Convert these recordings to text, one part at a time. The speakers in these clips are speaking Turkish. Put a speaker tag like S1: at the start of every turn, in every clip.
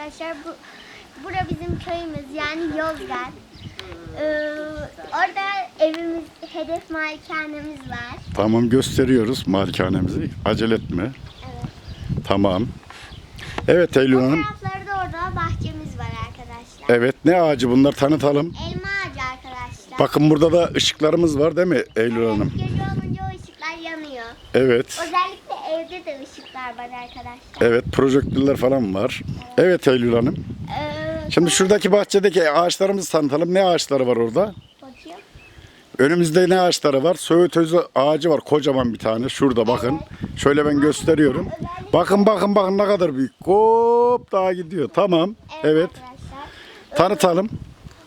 S1: arkadaşlar. Bu bura bizim köyümüz yani Yozgat. Ee, orada evimiz, hedef malikanemiz var.
S2: Tamam gösteriyoruz malikanemizi. Acele etme.
S1: Evet.
S2: Tamam. Evet Eylül
S1: O
S2: Hanım.
S1: taraflarda orada bahçemiz var arkadaşlar.
S2: Evet ne ağacı bunlar tanıtalım.
S1: Elma ağacı arkadaşlar.
S2: Bakın burada da ışıklarımız var değil mi Eylül
S1: Evet,
S2: Hanım?
S1: gece olunca o ışıklar yanıyor.
S2: Evet.
S1: Özellikle evde de ışıklar var arkadaşlar.
S2: Evet projektörler falan var. Evet Eylül Hanım.
S1: Ee,
S2: Şimdi şuradaki bahçedeki ağaçlarımızı tanıtalım. Ne ağaçları var orada?
S1: bakayım.
S2: Önümüzde ne ağaçları var? Söğüt özü ağacı var kocaman bir tane. Şurada bakın. Şöyle ben gösteriyorum. Bakın bakın bakın ne kadar büyük. Hop daha gidiyor. Tamam. Evet.
S1: Arkadaşlar.
S2: Tanıtalım.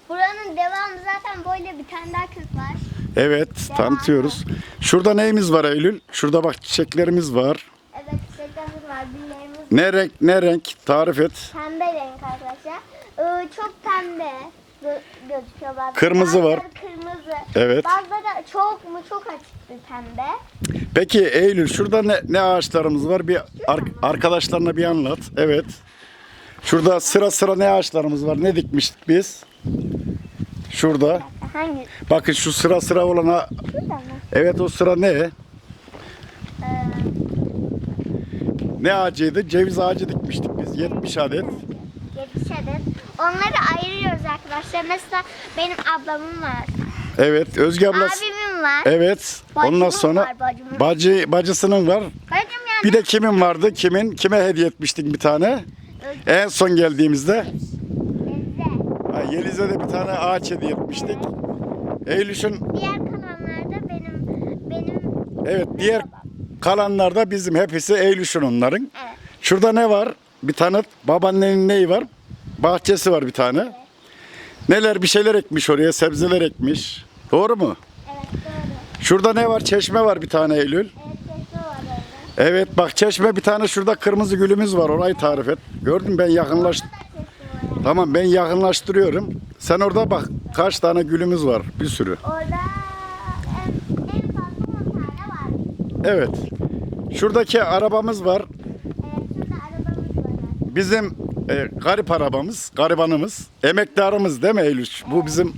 S1: Buranın devamı zaten böyle bir tane daha kız var.
S2: Evet tanıtıyoruz. Şurada neyimiz var Eylül? Şurada bak çiçeklerimiz var.
S1: Evet çiçeklerimiz var, güllerimiz var.
S2: Ne renk ne renk? Tarif et.
S1: Pembe renk arkadaşlar. Ee, çok pembe gö- gözüküyor bazen.
S2: Kırmızı var.
S1: Bazıları kırmızı.
S2: Evet.
S1: Bazıları çok mu çok açık bir pembe.
S2: Peki Eylül şurada ne, ne ağaçlarımız var? Bir ar- arkadaşlarına bir anlat. Evet. Şurada sıra sıra ne ağaçlarımız var? Ne dikmiştik biz? Şurada.
S1: Hangi?
S2: Bakın şu sıra sıra olan ha-
S1: Şurada mı?
S2: Evet o sıra ne?
S1: Ee,
S2: Ne ağacıydı? Ceviz ağacı dikmiştik biz. 70 adet.
S1: 70 adet. Onları ayırıyoruz arkadaşlar. Mesela benim ablamın var.
S2: Evet. Özge ablası.
S1: Abimin var.
S2: Evet.
S1: Bacımın
S2: Ondan sonra
S1: var, bacımın.
S2: bacı bacısının var.
S1: Bacım yani.
S2: Bir de kimin vardı? Kimin? Kime hediye etmiştik bir tane? En son geldiğimizde ha, Yeliz'e de bir tane ağaç hediye etmiştik. Eylül'ün
S1: Diğer kalanlarda benim benim
S2: evet diğer kalanlar da bizim hepsi Eylül'ün onların.
S1: Evet.
S2: Şurada ne var? Bir tanıt. Babaannenin neyi var? Bahçesi var bir tane. Neler bir şeyler ekmiş oraya, sebzeler ekmiş. Doğru mu?
S1: evet doğru.
S2: Şurada ne var? Çeşme var bir tane Eylül.
S1: Evet çeşme var orada.
S2: Evet bak çeşme bir tane şurada kırmızı gülümüz var. Orayı tarif et. Gördün mü ben yakınlaş. Tamam ben yakınlaştırıyorum. Sen orada bak kaç tane gülümüz var. Bir sürü.
S1: Orada en, en fazla 10 tane var.
S2: Evet. Şuradaki arabamız var. Bizim e, garip arabamız, garibanımız, emektarımız değil mi Eylül? Bu bizim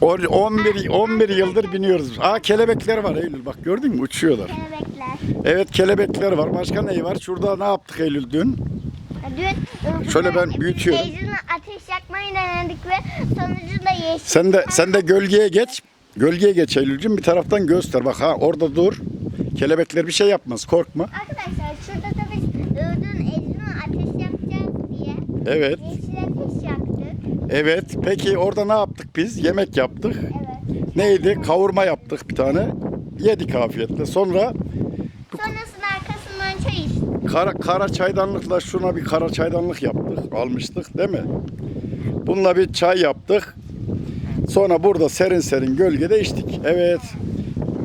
S2: on- 11 11 yıldır biniyoruz. Aa kelebekler var Eylül bak gördün mü uçuyorlar.
S1: Kelebekler.
S2: Evet kelebekler var. Başka ne var? Şurada ne yaptık Eylül dün?
S1: Dün
S2: Şöyle ben büyütüyorum.
S1: Teyzenin ateş yakmayı denedik ve sonucunda yeşil.
S2: Sen de sen de gölgeye geç. Gölgeye geç Eylül'cüm bir taraftan göster. Bak ha orada dur. Kelebekler bir şey yapmaz korkma.
S1: Arkadaşlar şurada da biz e, dün Ecrin'e ateş yakacağız diye
S2: Evet.
S1: yeşil ateş yaktık.
S2: Evet. Peki orada ne yaptık biz? Yemek yaptık.
S1: Evet.
S2: Neydi? Kavurma yaptık bir tane. Yedik afiyetle. Sonra
S1: Sonrasında arkasından çay içtik.
S2: Kara, kara çaydanlıkla şuna bir kara çaydanlık yaptık. Almıştık değil mi? Bununla bir çay yaptık. Sonra burada serin serin gölgede içtik. Evet.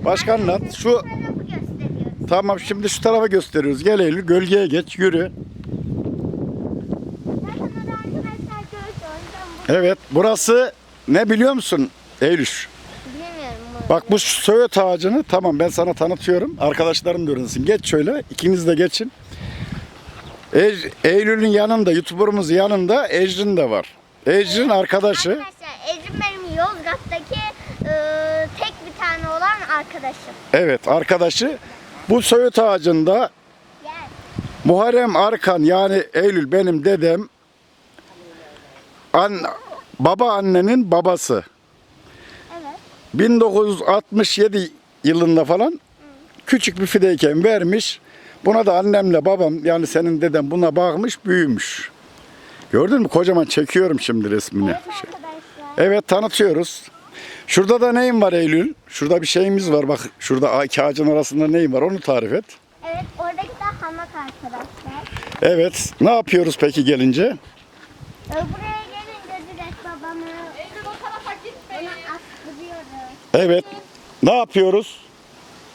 S2: Başka anlat. Şu. Tamam şimdi şu tarafa gösteriyoruz. Gel Eylül gölgeye geç yürü. Evet burası ne biliyor musun Eylül? Bak bu söğüt ağacını tamam ben sana tanıtıyorum. Arkadaşların da öğrensin. Geç şöyle ikiniz de geçin. Ec- Eylül'ün yanında YouTuber'ımız yanında Ecrin de var. Ecrin arkadaşı.
S1: Arkadaşlar Ecrin benim Yozgat'taki e, tek bir tane olan arkadaşım.
S2: Evet arkadaşı. Bu söğüt ağacında. Muharrem Arkan yani Eylül benim dedem an, baba annenin babası.
S1: Evet.
S2: 1967 yılında falan küçük bir fideyken vermiş. Buna da annemle babam yani senin deden buna bakmış büyümüş. Gördün mü? Kocaman çekiyorum şimdi resmini.
S1: Evet.
S2: Evet tanıtıyoruz. Şurada da neyim var Eylül? Şurada bir şeyimiz var. Bak şurada iki ağacın arasında neyim var onu tarif et.
S1: Evet oradaki de hamak arkadaşlar.
S2: Evet. Ne yapıyoruz peki gelince?
S1: E, buraya gelince direkt babamı ona astırıyoruz.
S2: Evet. Ne yapıyoruz?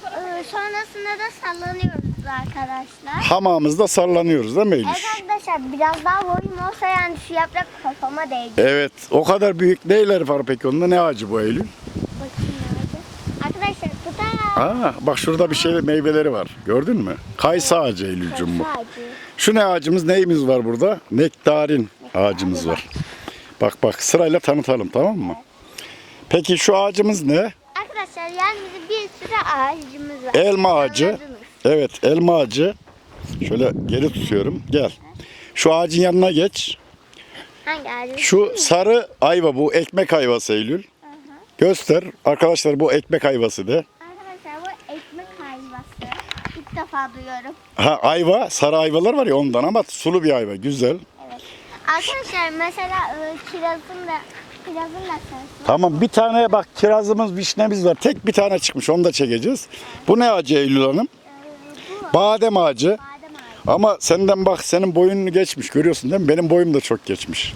S1: E, sonrasında da sallanıyoruz arkadaşlar.
S2: Hamamımızda sallanıyoruz değil mi Eylül?
S1: Evet arkadaşlar biraz daha boyum olsa yani şu yaprak kafama değdi.
S2: Evet. O kadar büyük neyler var peki onda? Ne ağacı bu Eylül?
S1: Bakayım nerede? Arkadaşlar bu da
S2: Aa, bak şurada bir şey meyveleri var. Gördün mü? Kayısı ağacı Eylül'cüm bu. Şu ne ağacımız neyimiz var burada? Nektarin ağacımız var. Bak bak sırayla tanıtalım tamam mı? Peki şu ağacımız ne?
S1: Arkadaşlar yani bizim bir sürü ağacımız var.
S2: Elma ağacı.
S1: Anladınız.
S2: Evet elma ağacı. Şöyle geri tutuyorum. Gel. Şu ağacın yanına geç.
S1: Hangi ağacı?
S2: Şu sarı ayva bu ekmek ayvası Eylül. Göster. Arkadaşlar bu ekmek ayvası de.
S1: Arkadaşlar bu ekmek ayvası. İlk defa duyuyorum.
S2: Ha ayva, sarı ayvalar var ya ondan ama sulu bir ayva. Güzel.
S1: Evet. Arkadaşlar mesela e, kirazın da kirazın da sarısı.
S2: Tamam bir tane bak kirazımız, vişnemiz var. Tek bir tane çıkmış onu da çekeceğiz. Bu ne ağacı Eylül Hanım? Badem ağacı.
S1: badem ağacı.
S2: Ama senden bak senin boyunu geçmiş görüyorsun değil mi? Benim boyum da çok geçmiş.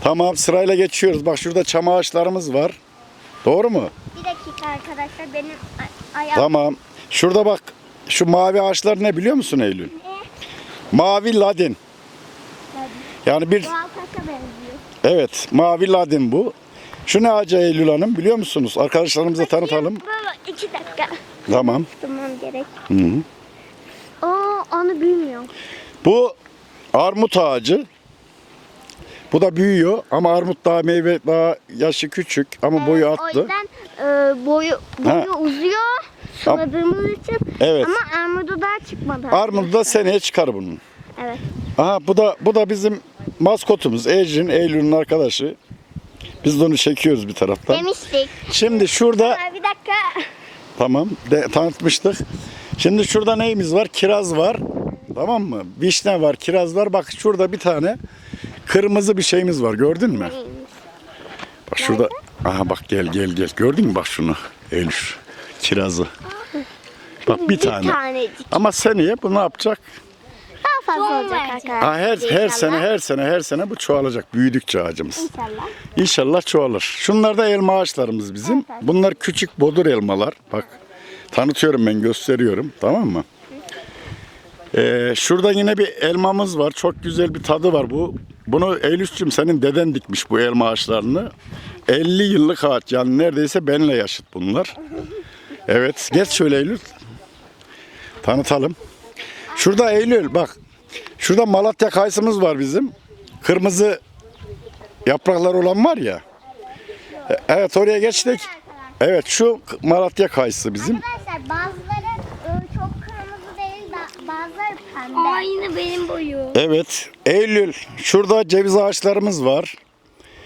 S2: Tamam sırayla geçiyoruz. Bak şurada çam ağaçlarımız var. Doğru mu?
S1: Bir dakika arkadaşlar benim ay- ayağım.
S2: Tamam. Şurada bak şu mavi ağaçlar ne biliyor musun Eylül? Mavi ladin. Yani bir
S1: benziyor.
S2: evet mavi ladin bu. Şu ne ağacı Eylül Hanım biliyor musunuz? Arkadaşlarımıza tanıtalım.
S1: Baba iki dakika.
S2: Tamam.
S1: Tamam gerek.
S2: Hı -hı.
S1: Onu bilmiyorum.
S2: Bu armut ağacı. Bu da büyüyor ama armut daha meyve daha yaşı küçük ama boyu
S1: Evet, O
S2: attı.
S1: yüzden e, boyu, boyu uzuyor suladığımız için.
S2: Evet.
S1: Ama armudu daha çıkmadı.
S2: Armut da seneye çıkar bunun.
S1: Evet.
S2: Aha bu da bu da bizim maskotumuz Ecrin, Eylül'ün arkadaşı. Biz de onu çekiyoruz bir taraftan.
S1: Demiştik.
S2: Şimdi şurada
S1: Ha, bir dakika.
S2: tamam de, tanıtmıştık. Şimdi şurada neyimiz var? Kiraz var. Tamam mı? Vişne var, kiraz var. Bak şurada bir tane kırmızı bir şeyimiz var. Gördün mü? Bak şurada. Aha bak gel gel gel. Gördün mü bak şunu? Eylül. Kirazı. Bak bir tane.
S1: tanecik.
S2: Ama seneye bu ne yapacak?
S1: Daha fazla olacak arkadaşlar.
S2: Ha, her, her sene her sene her sene bu çoğalacak büyüdükçe ağacımız.
S1: İnşallah.
S2: İnşallah çoğalır. Şunlar da elma ağaçlarımız bizim. Bunlar küçük bodur elmalar. Bak tanıtıyorum ben gösteriyorum tamam mı? Ee, şurada yine bir elmamız var. Çok güzel bir tadı var bu. Bunu Eylül'cüm senin deden dikmiş bu elma ağaçlarını. 50 yıllık ağaç yani neredeyse benle yaşıt bunlar. Evet geç şöyle Eylül. Tanıtalım. Şurada Eylül bak. Şurada Malatya kayısımız var bizim. Kırmızı yapraklar olan var ya. E, Evet oraya geçtik. Evet şu Malatya kayısı bizim.
S1: Arkadaşlar bazıları e, çok kırmızı değil ba- bazıları pembe. Aynı benim boyum.
S2: Evet Eylül şurada ceviz ağaçlarımız var.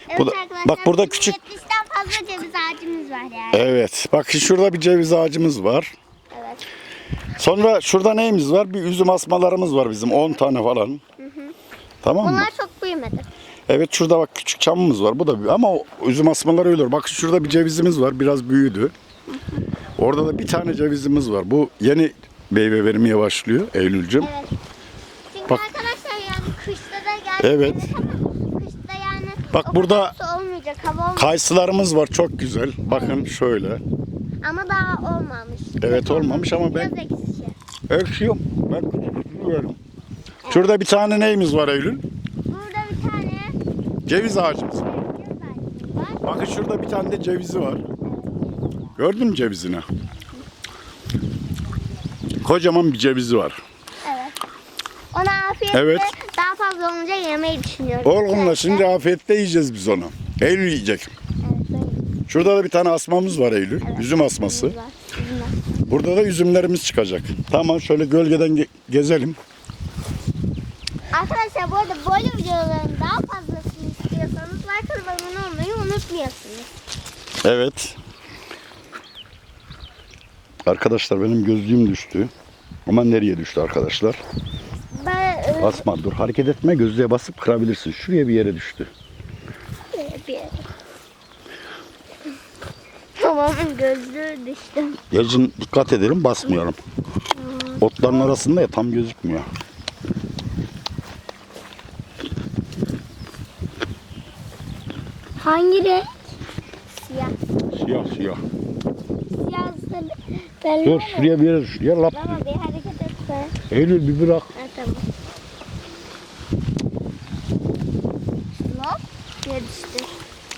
S1: Evet
S2: Bu da-
S1: arkadaşlar,
S2: bak burada
S1: bizim
S2: küçük-
S1: 70'ten fazla ceviz ağacımız var yani.
S2: Evet bak şurada bir ceviz ağacımız var.
S1: Evet.
S2: Sonra şurada neyimiz var? Bir üzüm asmalarımız var bizim 10 tane falan. Tamam mı?
S1: Bunlar çok büyümedi.
S2: Evet şurada bak küçük çamımız var. Bu da bir ama o üzüm asmaları öyle. Bak şurada bir cevizimiz var. Biraz büyüdü. Orada da bir tane cevizimiz var. Bu yeni meyve vermeye başlıyor Eylül'cüm.
S1: Evet. Çünkü
S2: Bak.
S1: arkadaşlar yani kışta da geldi.
S2: Evet.
S1: Kışta yani
S2: Bak
S1: o
S2: burada-
S1: kadar su olmayacak hava olmayacak
S2: Kayısılarımız var çok güzel. Bakın şöyle.
S1: ama daha olmamış.
S2: Evet olmamış ama ben
S1: Biraz ekşi.
S2: ölçüyorum. Ben biliyorum. Şurada bir tane neyimiz var Eylül?
S1: Burada bir tane
S2: Ceviz ağacımız var.
S1: ceviz ağacımız var.
S2: Bakın şurada bir tane de cevizi var. Gördün mü cevizini? Kocaman bir cevizi var.
S1: Evet. Ona afiyetle
S2: Evet.
S1: daha fazla olunca yemeyi düşünüyorum.
S2: Olgunlaşınca afiyetle yiyeceğiz biz onu. Eylül yiyecek.
S1: Evet,
S2: Şurada da bir tane asmamız var Eylül. Üzüm asması.
S1: var.
S2: Burada da üzümlerimiz çıkacak. Tamam şöyle gölgeden ge- gezelim.
S1: Arkadaşlar bu arada böyle videoların daha fazlasını istiyorsanız like atıp abone olmayı unutmuyorsunuz.
S2: Evet. Arkadaşlar benim gözlüğüm düştü. Ama nereye düştü arkadaşlar?
S1: Ben e,
S2: Basma dur hareket etme gözlüğe basıp kırabilirsin. Şuraya bir yere düştü.
S1: bir yere. Babamın gözlüğü düştü.
S2: Gecin dikkat edelim basmıyorum. Otların arasında ya tam gözükmüyor.
S1: Hangi renk? Siyah.
S2: Siyah siyah.
S1: Siyah sarı. Belli
S2: Dur şuraya bir yere düş. Ya lap.
S1: Baba bir hareket etse.
S2: Eylül bir bırak.
S1: Ha tamam. Hop. Diye düştü.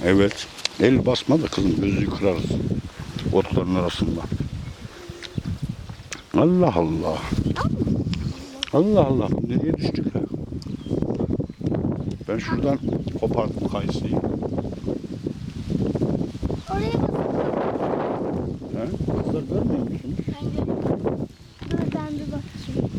S2: Evet. El basma da kızım gözlüğü kırarız. Otların arasında. Allah Allah. Allah Allah nereye düştük? Ben şuradan kopardım kayısıyı. Kızlar görmüyor musunuz?
S1: Ben görüyorum. Dur ben bir bakayım.